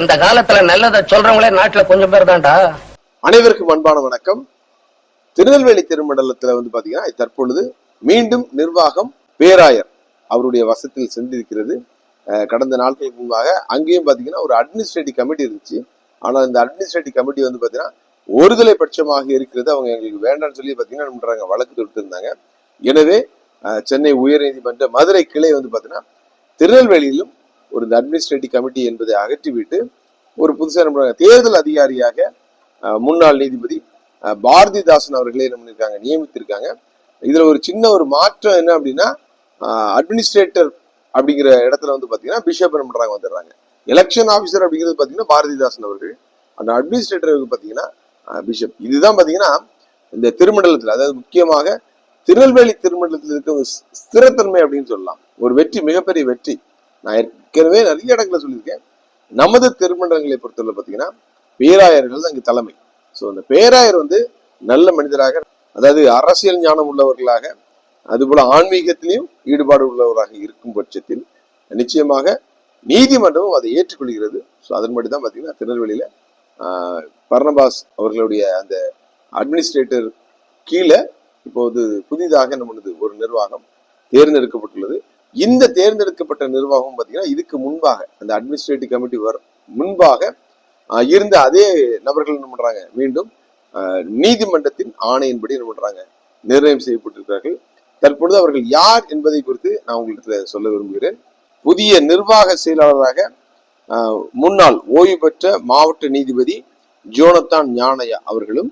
இந்த காலத்துல நல்லதை சொல்றவங்களே நாட்டுல கொஞ்சம் பேர் தான்டா. அனைவருக்கும் அன்பான வணக்கம். திருநெல்வேலி திருமண்டலத்துல வந்து பாத்தீங்கன்னா தற்பொழுது மீண்டும் நிர்வாகம் பேராயர் அவருடைய வசத்தில் சென்றிருக்கிறது. கடந்த நாட்களுக்கு முன்பாக அங்கேயும் பாத்தீங்கன்னா ஒரு அட்மினிஸ்ட்ரேட்டிவ் கமிட்டி இருந்துச்சு. ஆனா இந்த அட்மினிஸ்ட்ரேட்டிவ் கமிட்டி வந்து பாத்தீங்கன்னா ஒருதலை பட்சமாக இருக்கிறது. அவங்க எங்களுக்கு வேண்டாம்னு சொல்லி பாத்தீங்கன்னா என்ன பண்றாங்க வழக்கு தொடுத்திருந்தாங்க எனவே சென்னை உயர்நீதிமன்ற மதுரை கிளை வந்து பாத்தீங்கன்னா திருநெல்வேலியிலும் ஒரு இந்த அட்மினிஸ்ட்ரேட்டிவ் கமிட்டி என்பதை அகற்றிவிட்டு ஒரு புதுசாக என்ன தேர்தல் அதிகாரியாக முன்னாள் நீதிபதி பாரதிதாசன் அவர்களே என்ன பண்ணியிருக்காங்க நியமித்திருக்காங்க. இதில் ஒரு சின்ன ஒரு மாற்றம் என்ன அப்படின்னா அட்மினிஸ்ட்ரேட்டர் அப்படிங்கிற இடத்துல வந்து பார்த்தீங்கன்னா பிஷப் என்ன பண்றாங்க வந்துடுறாங்க. எலெக்ஷன் ஆஃபீஸர் அப்படிங்கிறது பார்த்தீங்கன்னா பாரதிதாசன் அவர்கள். அந்த அட்மினிஸ்ட்ரேட்டருக்கு பார்த்தீங்கன்னா பிஷப். இதுதான் பார்த்தீங்கன்னா இந்த திருமண்டலத்தில் அதாவது முக்கியமாக திருநெல்வேலி திருமண்டலத்தில் இருக்க ஒரு ஸ்திரத்தன்மை அப்படின்னு சொல்லலாம். ஒரு வெற்றி மிகப்பெரிய வெற்றி. நான் ஏற்கனவே நிறைய இடங்களை சொல்லியிருக்கேன். நமது திருமணங்களை பொறுத்தவரை பார்த்தீங்கன்னா பேராயர்கள் தான் இங்கு தலைமை. ஸோ அந்த பேராயர் வந்து நல்ல மனிதராக அதாவது அரசியல் ஞானம் உள்ளவர்களாக அதுபோல ஆன்மீகத்திலையும் ஈடுபாடு உள்ளவராக இருக்கும் பட்சத்தில் நிச்சயமாக நீதிமன்றமும் அதை ஏற்றுக்கொள்கிறது. ஸோ அதன்படி தான் பார்த்தீங்கன்னா திருநெல்வேலியில் பர்ணபாஸ் அவர்களுடைய அந்த அட்மினிஸ்ட்ரேட்டர் கீழே இப்போது புதிதாக என்ன பண்ணுது ஒரு நிர்வாகம் தேர்ந்தெடுக்கப்பட்டுள்ளது. இந்த தேர்ந்தெடுக்கப்பட்ட நிர்வாகம் பார்த்தீங்கன்னா இதுக்கு முன்பாக அந்த அட்மினிஸ்ட்ரேட்டிவ் கமிட்டி வர முன்பாக இருந்த அதே நபர்கள் என்ன பண்றாங்க? மீண்டும் நீதிமன்றத்தின் ஆணையின்படி என்ன பண்றாங்க? நிர்ணயம் செய்யப்பட்டிருக்கிறார்கள். தற்பொழுது அவர்கள் யார் என்பதை குறித்து நான் உங்களுக்கு சொல்ல விரும்புகிறேன். புதிய நிர்வாக செயலாளராக முன்னாள் ஓய்வு பெற்ற மாவட்ட நீதிபதி ஜோனத்தான் ஞானையா அவர்களும்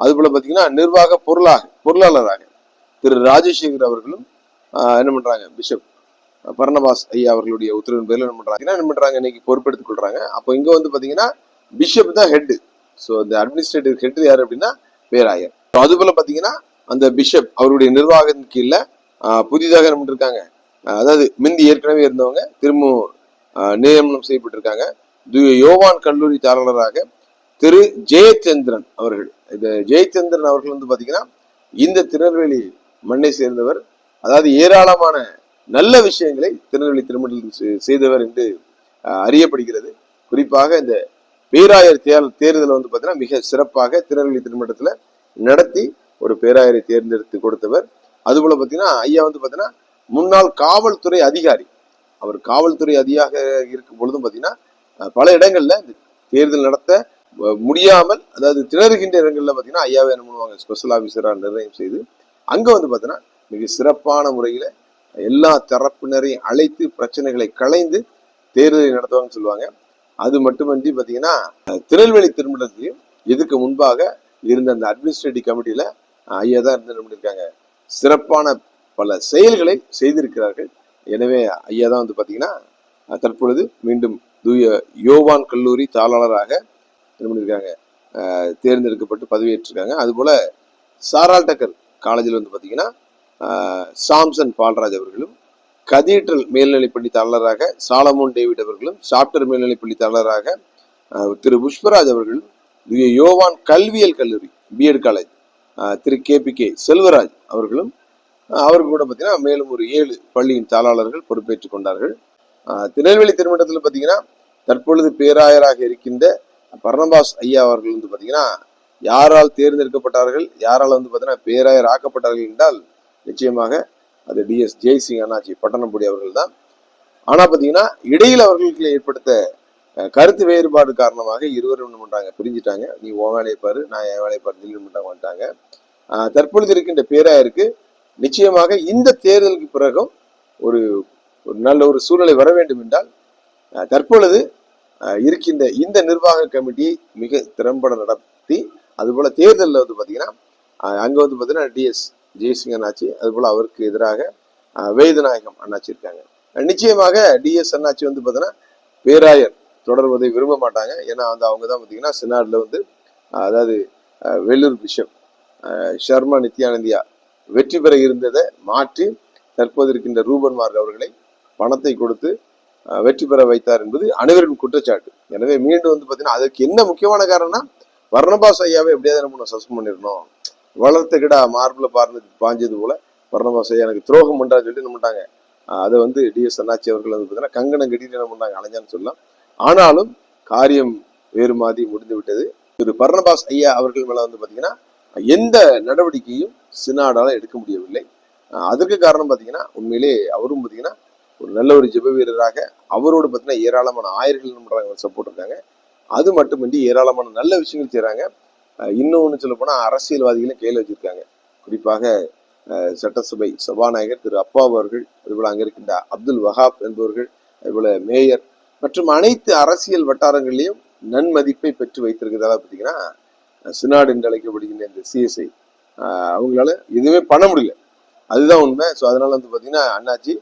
அதுபோல பார்த்தீங்கன்னா நிர்வாக பொருளாக பொருளாளராக திரு ராஜசேகர் அவர்களும் என்ன பண்றாங்க? பிஷப் பர்ணபாஸ் ஐயா அவர்களுடைய உத்தரவின் பேரில் என்ன பண்றாங்கன்னா என்ன பண்றாங்க? இன்னைக்கு பொறுப்பெடுத்துக் கொள்றாங்க. அப்போ இங்க வந்து பாத்தீங்கன்னா பிஷப் தான் ஹெட் ஸோ இந்த அட்மினிஸ்ட்ரேட்டிவ் ஹெட் யார் அப்படின்னா பேராயர். ஸோ அது போல பாத்தீங்கன்னா அந்த பிஷப் அவருடைய நிர்வாகத்தின் கீழே புதிதாக என்ன பண்ணிருக்காங்க? அதாவது மிந்தி ஏற்கனவே இருந்தவங்க திரும்பவும் நியமனம் செய்யப்பட்டிருக்காங்க. து- யோவான் கல்லூரி தாளராக திரு ஜெயச்சந்திரன் அவர்கள். இந்த ஜெயச்சந்திரன் அவர்கள் வந்து பாத்தீங்கன்னா இந்த திருநெல்வேலி மண்ணை சேர்ந்தவர். அதாவது ஏராளமான நல்ல விஷயங்களை திருநெல்வேலி திருமணத்தில் செய்தவர் என்று அறியப்படுகிறது. குறிப்பாக இந்த பேராயர் தேர் தேர்தலை வந்து பார்த்தீங்கன்னா மிக சிறப்பாக திருநெல்வேலி திருமணத்தில் நடத்தி ஒரு பேராயரை தேர்ந்தெடுத்து கொடுத்தவர். அதுபோல் பார்த்தீங்கன்னா ஐயா வந்து பார்த்தீங்கன்னா முன்னாள் காவல்துறை அதிகாரி. அவர் காவல்துறை அதிகாக இருக்கும் பொழுதும் பார்த்தீங்கன்னா பல இடங்களில் இந்த தேர்தல் நடத்த முடியாமல் அதாவது திணறுகின்ற இடங்களில் பார்த்தீங்கன்னா ஐயாவை என்ன பண்ணுவாங்க ஸ்பெஷல் ஆஃபீஸராக நிர்ணயம் செய்து அங்கே வந்து பார்த்தீங்கன்னா மிக சிறப்பான முறையில் எல்லா தரப்பினரையும் அழைத்து பிரச்சனைகளை களைந்து தேர்தலை நடத்துவாங்கன்னு சொல்லுவாங்க. அது மட்டுமன்றி பார்த்தீங்கன்னா திருநெல்வேலி திருமணத்திலையும் இதுக்கு முன்பாக இருந்த அந்த அட்மினிஸ்ட்ரேட்டிவ் கமிட்டியில ஐயா தான் இருந்து பண்ணியிருக்காங்க சிறப்பான பல செயல்களை செய்திருக்கிறார்கள். எனவே ஐயா தான் வந்து பார்த்தீங்கன்னா தற்பொழுது மீண்டும் தூய யோவான் கல்லூரி தாளாளராக என்ன பண்ணியிருக்காங்க தேர்ந்தெடுக்கப்பட்டு பதவியேற்றிருக்காங்க. அதுபோல சாரால் டக்கர் காலேஜில் வந்து பார்த்தீங்கன்னா சாம்சன் பால்ராஜ் அவர்களும் கதீட்ரல் மேல்நிலைப்பள்ளி தாளராக சாலமோன் டேவிட் அவர்களும் சாப்டர் மேல்நிலைப்பள்ளி தாளராக திரு புஷ்பராஜ் அவர்களும் யோவான் கல்வியல் கல்லூரி BEd college Thiru K P K Selvaraj அவர்களும் அவர்கள் கூட பார்த்தீங்கன்னா மேலும் ஒரு ஏழு பள்ளியின் தாளாளர்கள் பொறுப்பேற்றுக் கொண்டார்கள். திருநெல்வேலி திருமணத்தில் பார்த்தீங்கன்னா தற்பொழுது பேராயராக இருக்கின்ற பர்ணபாஸ் ஐயா அவர்கள் வந்து பார்த்தீங்கன்னா யாரால் தேர்ந்தெடுக்கப்பட்டார்கள் யாரால் வந்து பார்த்தீங்கன்னா பேராயர் ஆக்கப்பட்டார்கள் என்றால் நிச்சயமாக அது டிஎஸ் ஜெய்சிங் அண்ணாச்சி பட்டணம்புடி அவர்கள் தான் ஆனா பாத்தீங்கன்னா இடையில் அவர்களுக்கு ஏற்படுத்த கருத்து வேறுபாடு காரணமாக இருவரும் என்ன பண்ணுறாங்க பிரிஞ்சுட்டாங்க. நீ உன் வேலையை பாரு நான் என் வேலையை பாரு தில்லி பண்ணாங்க வந்துட்டாங்க. தற்பொழுது இருக்கின்ற பேராயிருக்கு நிச்சயமாக இந்த தேர்தலுக்கு பிறகும் ஒரு ஒரு நல்ல ஒரு சூழ்நிலை வர வேண்டும் என்றால் தற்பொழுது இருக்கின்ற இந்த நிர்வாக கமிட்டியை மிக திறம்பட நடத்தி அதுபோல தேர்தலில் வந்து பாத்தீங்கன்னா அங்கே அங்க வந்து பாத்தீங்கன்னா டிஎஸ் ஜெயசிங் அண்ணாச்சி அதுபோல் அவருக்கு எதிராக வேதநாயகம் அண்ணாச்சி இருக்காங்க. நிச்சயமாக டிஎஸ் அண்ணாச்சி வந்து பார்த்தீங்கன்னா பேராயர் தொடர்வதை விரும்ப மாட்டாங்க. ஏன்னா வந்து அவங்க தான் பார்த்தீங்கன்னா சினாட்ல வந்து அதாவது வெள்ளூர் பிஷப் ஷர்மா நித்யானந்தியா வெற்றி பெற இருந்ததை மாற்றி தற்போது இருக்கின்ற ரூபன் மார்க் அவர்களை பணத்தை கொடுத்து வெற்றி பெற வைத்தார் என்பது அனைவரின் குற்றச்சாட்டு. எனவே மீண்டும் வந்து பார்த்தீங்கன்னா அதுக்கு என்ன முக்கியமான காரணம்னா வர்ணபாஸ் ஐயாவை எப்படியாவது நம்ம சஸ்பெண்ட் பண்ணிடணும். வளர்த்த கிடா மார்பில் பார்ந்து பாஞ்சது போல. வர்ணபாஸ் ஐயா எனக்கு துரோகம் பண்ணுறான்னு சொல்லிட்டு என்ன பண்ணிட்டாங்க? அதை வந்து டிஎஸ் அண்ணாச்சி அவர்கள் வந்து பார்த்தீங்கன்னா கங்கணம் கட்டிட்டு என்ன பண்ணாங்க அலைஞ்சான்னு சொல்லலாம். ஆனாலும் காரியம் வேறு மாதிரி முடிந்து விட்டது. திரு பர்ணபாஸ் ஐயா அவர்கள் மேலே வந்து பார்த்தீங்கன்னா எந்த நடவடிக்கையும் சினாடால எடுக்க முடியவில்லை. அதற்கு காரணம் பார்த்தீங்கன்னா உண்மையிலே அவரும் பார்த்தீங்கன்னா ஒரு நல்ல ஒரு ஜெப வீரராக அவரோடு பார்த்தீங்கன்னா ஏராளமான ஆயர்கள் சப்போர்ட் இருக்காங்க. அது மட்டுமின்றி ஏராளமான நல்ல விஷயங்கள் செய்கிறாங்க இன்னொன்று சொல்ல போனால் அரசியல்வாதிகளும் கையில் வச்சிருக்காங்க. குறிப்பாக சட்டசபை சபாநாயகர் திரு அப்பா அவர்கள் அதுபோல் அங்கே இருக்கின்ற அப்துல் வஹாப் என்பவர்கள் அதுபோல் மேயர் மற்றும் அனைத்து அரசியல் வட்டாரங்களிலும் நன்மதிப்பை பெற்று வைத்திருக்கிறதால பார்த்தீங்கன்னா சினாடு என்று அழைக்கப்படுகின்ற இந்த சிஎஸ்ஐ. அவங்களால எதுவுமே பண்ண முடியல. அதுதான் உண்மை. ஸோ அதனால வந்து பார்த்தீங்கன்னா அண்ணாச்சி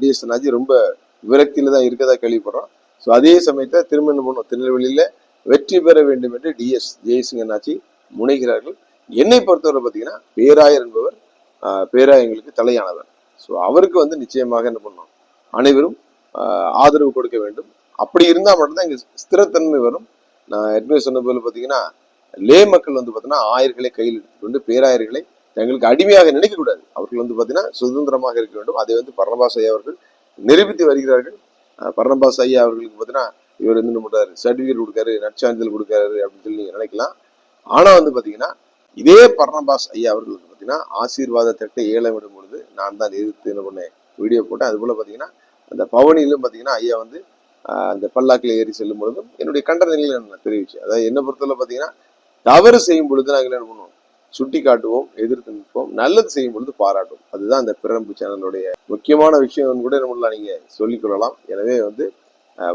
டிஎஸ் அண்ணாச்சி ரொம்ப விரக்தியில் தான் இருக்கதா கேள்விப்படுறோம். ஸோ அதே சமயத்தில் திரும்ப என்ன பண்ணுவோம் திருநெல்வேலியில் வெற்றி பெற வேண்டும் என்று டிஎஸ் ஜெயசிங் அண்ணாச்சி முனைகிறார்கள். என்னை பொறுத்தவரை பார்த்தீங்கன்னா பேராயர் என்பவர் பேராயங்களுக்கு தலையானவர். ஸோ அவருக்கு வந்து நிச்சயமாக என்ன பண்ணணும்? அனைவரும் ஆதரவு கொடுக்க வேண்டும். அப்படி இருந்தால் மட்டும்தான் இங்கே ஸ்திரத்தன்மை வரும். நான் ஏற்கனவே சொன்ன போல பார்த்தீங்கன்னா லே மக்கள் வந்து பார்த்தீங்கன்னா ஆயர்களை கையில் எடுத்துக்கொண்டு பேராயர்களை தங்களுக்கு அடிமையாக நினைக்கக்கூடாது அவர்கள் வந்து பார்த்தீங்கன்னா சுதந்திரமாக இருக்க வேண்டும். அதை வந்து பரணபாஸ் ஐயா அவர்கள் நிரூபித்து வருகிறார்கள். பரணபாஸ் ஐயா அவர்களுக்கு பார்த்தீங்கன்னா இவர் வந்து என்ன சர்டிஃபிகேட் கொடுக்காரு நற்சான்றிதழ் கொடுக்காரு அப்படின்னு சொல்லி நினைக்கலாம். ஆனால் வந்து பார்த்தீங்கன்னா இதே பர்ணபாஸ் ஐயா அவர்களுக்கு பார்த்தீங்கன்னா ஆசீர்வாத திட்ட ஏலம் விடும் பொழுது நான் தான் எதிர்த்து என்ன பண்ணேன் வீடியோ போட்டேன். அதுபோல் பார்த்தீங்கன்னா அந்த பவனியிலும் பார்த்தீங்கன்னா ஐயா வந்து அந்த பல்லாக்கில் ஏறி செல்லும் பொழுதும் என்னுடைய கண்டனங்களை நான் தெரிவிச்சேன் அதாவது என்ன பொறுத்தவரை பார்த்தீங்கன்னா தவறு செய்யும் பொழுது நாங்கள் என்ன பண்ணுவோம்? சுட்டி காட்டுவோம் எதிர்த்து நிற்போம். நல்லது செய்யும் பொழுது பாராட்டுவோம். அதுதான் அந்த பிரம்பு சேனலுடைய முக்கியமான விஷயம் கூட என்ன பண்ணலாம் நீங்கள் சொல்லிக் கொள்ளலாம். எனவே வந்து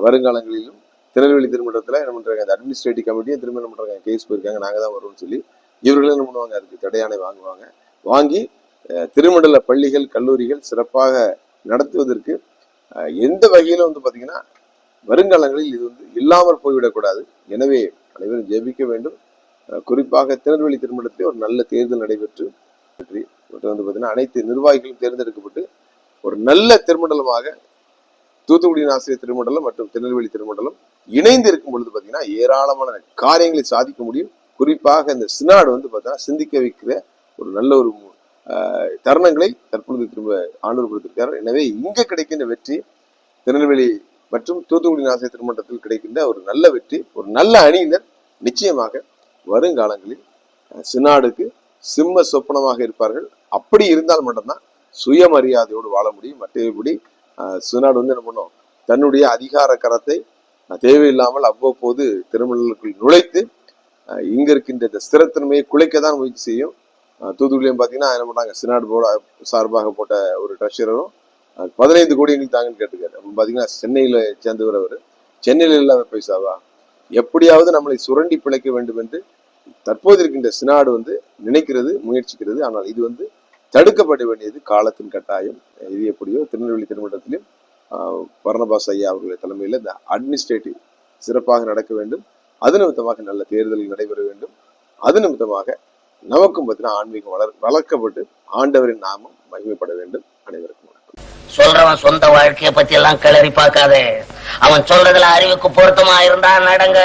வருங்காலங்களிலும் திருநெல்வேலி திருமணத்தில் என்ன பண்ணுறாங்க அந்த அட்மினிஸ்ட்ரேட்டிவ் கமிட்டியும் திரும்ப என்ன பண்ணுறாங்க கேஸ் போயிருக்காங்க. நாங்கள் தான் வருவோம்னு சொல்லி இவர்கள் என்ன பண்ணுவாங்க? அதுக்கு தடையாணை வாங்குவாங்க. வாங்கி திருமண்டல பள்ளிகள் கல்லூரிகள் சிறப்பாக நடத்துவதற்கு எந்த வகையிலும் வந்து பார்த்தீங்கன்னா வருங்காலங்களில் இது வந்து இல்லாமல் போய்விடக்கூடாது. எனவே அனைவரும் ஜெபிக்க வேண்டும். குறிப்பாக திருநெல்வேலி திருமணத்திலே ஒரு நல்ல தேர்தல் நடைபெற்று பற்றி மற்றும் வந்து பார்த்தீங்கன்னா அனைத்து நிர்வாகிகளும் தேர்ந்தெடுக்கப்பட்டு ஒரு நல்ல திருமண்டலமாக தூத்துக்குடி ஆசிரியர் திருமண்டலம் மற்றும் திருநெல்வேலி திருமண்டலம் இணைந்து இருக்கும் பொழுது பார்த்தீங்கன்னா ஏராளமான காரியங்களை சாதிக்க முடியும். குறிப்பாக இந்த சினாடு வந்து பார்த்தீங்கன்னா சிந்திக்க வைக்கிற ஒரு நல்ல ஒரு தருணங்களை தற்பொழுது திரும்ப ஆண்டவர் கொடுத்திருக்கிறார் எனவே இங்கே கிடைக்கின்ற வெற்றி திருநெல்வேலி மற்றும் தூத்துக்குடி ஆசிரியர் திருமண்டலத்தில் கிடைக்கின்ற ஒரு நல்ல வெற்றி ஒரு நல்ல அணியினர் நிச்சயமாக வருங்காலங்களில் சினாடுக்கு சிம்ம சொப்பனமாக இருப்பார்கள். அப்படி இருந்தால் மட்டும்தான் சுயமரியாதையோடு வாழ முடியும். மற்றபடி சுனாடு வந்து என்ன பண்ணும்? தன்னுடைய அதிகார கரத்தை தேவையில்லாமல் அவ்வப்போது திருமணங்களுக்குள் நுழைத்து இங்க இருக்கின்ற இந்த ஸ்திரத்தன்மையை குலைக்க தான் முயற்சி செய்யும். தூத்துக்குடியும் பார்த்தீங்கன்னா என்ன பண்ணாங்க சினாடு போட சார்பாக போட்ட ஒரு ட்ரெஷரரும் பதினைந்து கோடி எங்களுக்கு தாங்கன்னு கேட்டுக்காரு பார்த்தீங்கன்னா சென்னையில் சேர்ந்தவர் அவர். சென்னையில் இல்லாத பைசாவா? எப்படியாவது நம்மளை சுரண்டி பிழைக்க வேண்டும் என்று தற்போது இருக்கின்ற சினாடு வந்து நினைக்கிறது முயற்சிக்கிறது. ஆனால் இது வந்து தடுக்கப்பட வேண்டியது காலத்தின் கட்டாயம். இது எப்படியோ திருநெல்வேலி திருமணத்திலும் பர்ணபாஸ் ஐயா அவர்கள் தலைமையில் இந்த அட்மினிஸ்ட்ரேட்டிவ் சிறப்பாக நடக்க வேண்டும். அது நிமித்தமாக நல்ல தேர்தல் நடைபெற வேண்டும். அது நிமித்தமாக நமக்கும் பார்த்தீங்கன்னா ஆன்மீகம் வளர் வளர்க்கப்பட்டு ஆண்டவரின் நாமம் மகிமைப்பட வேண்டும். அனைவருக்கும் வணக்கம். சொல்றவன் சொந்த வாழ்க்கையை பத்தி எல்லாம் கிளறி பார்க்காதே. அவன் சொல்றதுல அறிவுக்கு பொருத்தமா இருந்தா நடங்க